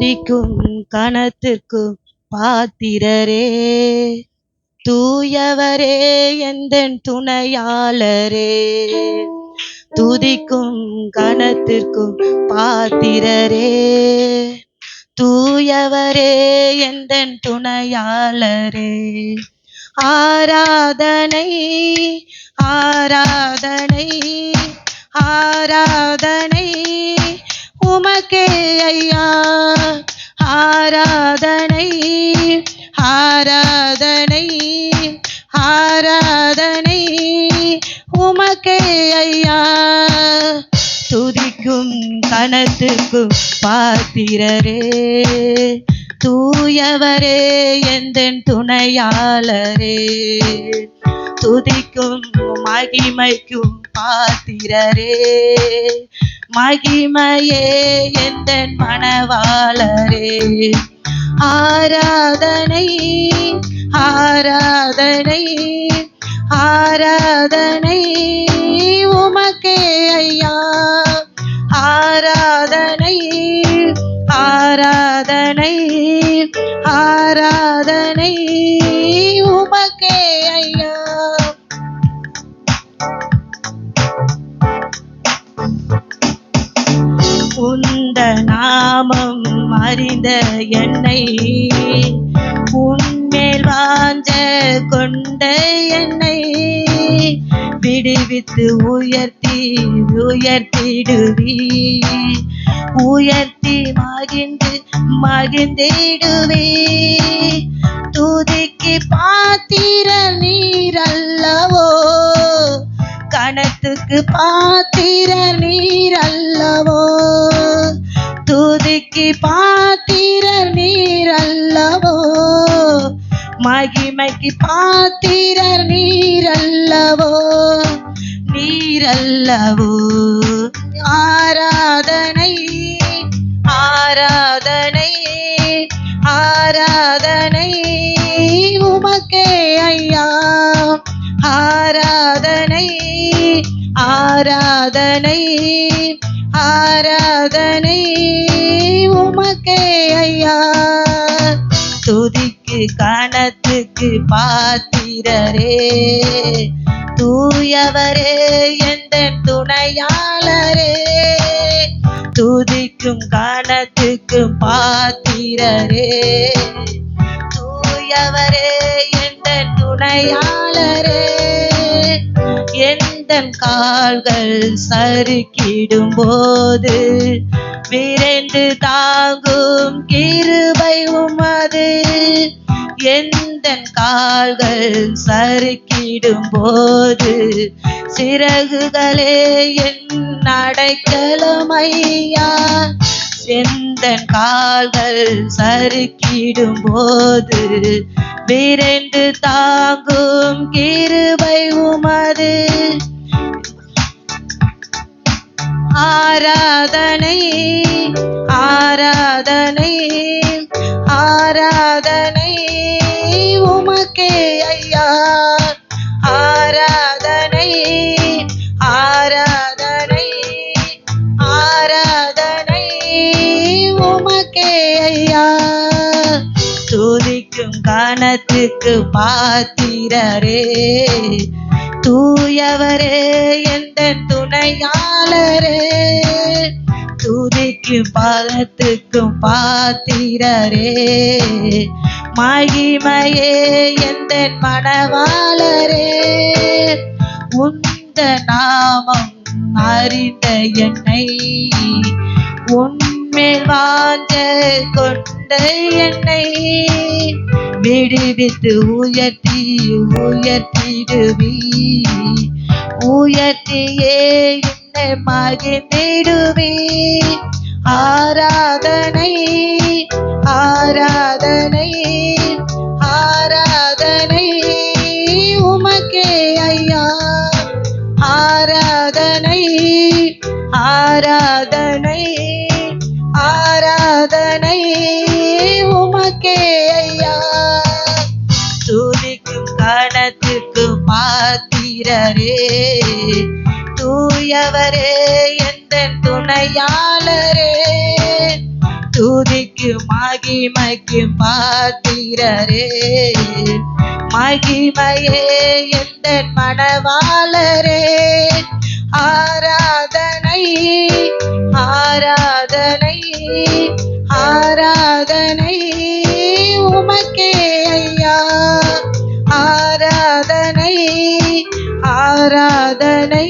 துதிக்கும் கணத்திற்கும் பாத்திரரே. தூயவரே எந்தன் துணையாளரே. துதிக்கும் கணத்திற்கும் பாத்திரரே. தூயவரே எந்தன் துணையாளரே. ஆராதனை ஆராதனை ஆராதனை உனக்கே ஐயா. ஆராதனை ஆராதனை ஆராதனை உமக்கே ஐயா. துதிக்கும் கணத்துக்கும் பாத்திரரே. தூயவரே எந்தன் துணையாளரே. துதிக்கும் மகிமைக்கும் பாத்திரரே. மகிமையே எந்த மணவாளரே. ஆராதனை ஆராதனை ஆராதனை. என்னை உன்மேல் வாஞ்ச கொண்ட என்னை விடுவித்து உயர்த்தி உயர்த்திடுவி உயர்த்தி மகிழ்ந்து மகிழ்ந்திடுவே துதிக்கு பாத்திர நீர் அல்லவோ கணத்துக்கு பாத்திர நீர் அல்லவோ துதிக்கு பா மகிமைக்கு பாத்திரர் நீரல்லவோ? நீரல்லவோ? ஆராதனை ஆராதனை ஆராதனை. உமக்கே ஐயா. ஆராதனை ஆராதனை ஆராதனை. உமக்கே ஐயா. துதி கணத்துக்கு பாத்திரரே. தூயவரே எந்த துணையாளரே. துதிக்கும் கணத்துக்கும் பாத்திரரே. தூயவரே எந்த துணையாளரே. எந்த கால்கள் சறுக்கிடும் போது விரைந்து தாங்கும் கிருபை உமது. எந்த கால்கள் சறுக்கிடும் போது சிறகுகளே என் அடைக்கலமையா? செந்தன் கால்கள் சறுக்கிடும் போது விரைந்து தாங்கும் கிருபை உமது? ஆராதனை ஆராதனை ஆராதனை துதிக்கும் கணத்துக்கு பாத்திரரே. தூயவரே எந்த துணையாளரே. துதிக்கும் பதத்துக்கும் பாத்திரரே. மகிமையே எந்த மணவாளரே. உந்த நாமம் அறிந்த என்னை. உன்மேல் வாஞ்ச கொண்டு என்னை. விடுவித்து உயர்த்தி உயர்த்திடுவி உயர்த்தியே என்னை மகிழ்ந்திடுவி ஆராதனை ஆராதனை ஆராதனை உமக்கே ஐயா. ஆராதனை ஆராதனை துதிக்கும் கணத்துக்கு பாத்திரரே தூயவரே எந்த துணையாளரே. துதிக்கும் துதிக்கு மகிமைக்கு பாத்திரரே மகிமையே எந்த மணவாளரே. ஆராதனை ஆரா ஆராதனை.